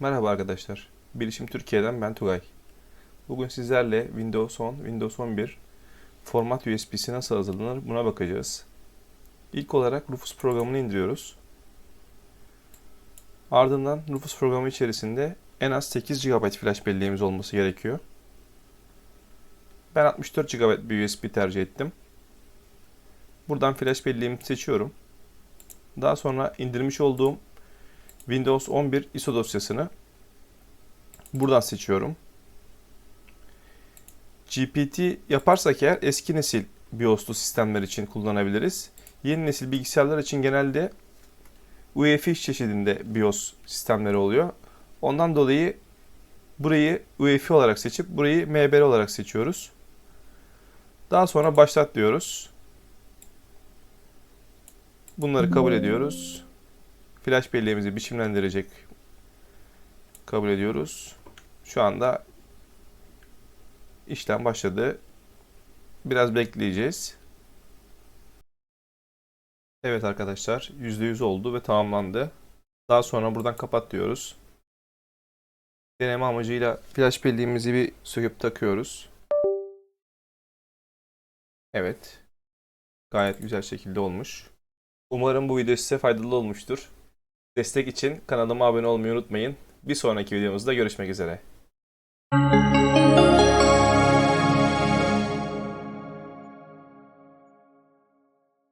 Merhaba arkadaşlar. Bilişim Türkiye'den ben Tugay. Bugün sizlerle Windows 10, Windows 11 format USB'si nasıl hazırlanır buna bakacağız. İlk olarak Rufus programını indiriyoruz. Ardından Rufus programı içerisinde en az 8 GB flash belleğimiz olması gerekiyor. Ben 64 GB bir USB tercih ettim. Buradan flash belleğimi seçiyorum. Daha sonra indirmiş olduğum Windows 11 ISO dosyasını buradan seçiyorum. GPT yaparsak eğer eski nesil BIOS'lu sistemler için kullanabiliriz. Yeni nesil bilgisayarlar için genelde UEFI çeşidinde BIOS sistemleri oluyor. Ondan dolayı burayı UEFI olarak seçip burayı MBR olarak seçiyoruz. Daha sonra başlat diyoruz. Bunları kabul ediyoruz. Flash belleğimizi biçimlendirecek kabul ediyoruz. Şu anda işlem başladı. Biraz bekleyeceğiz. Evet arkadaşlar %100 oldu ve tamamlandı. Daha sonra buradan kapat diyoruz. Deneme amacıyla flash belleğimizi bir söküp takıyoruz. Evet. Gayet güzel şekilde olmuş. Umarım bu video size faydalı olmuştur. Destek için kanalıma abone olmayı unutmayın. Bir sonraki videomuzda görüşmek üzere.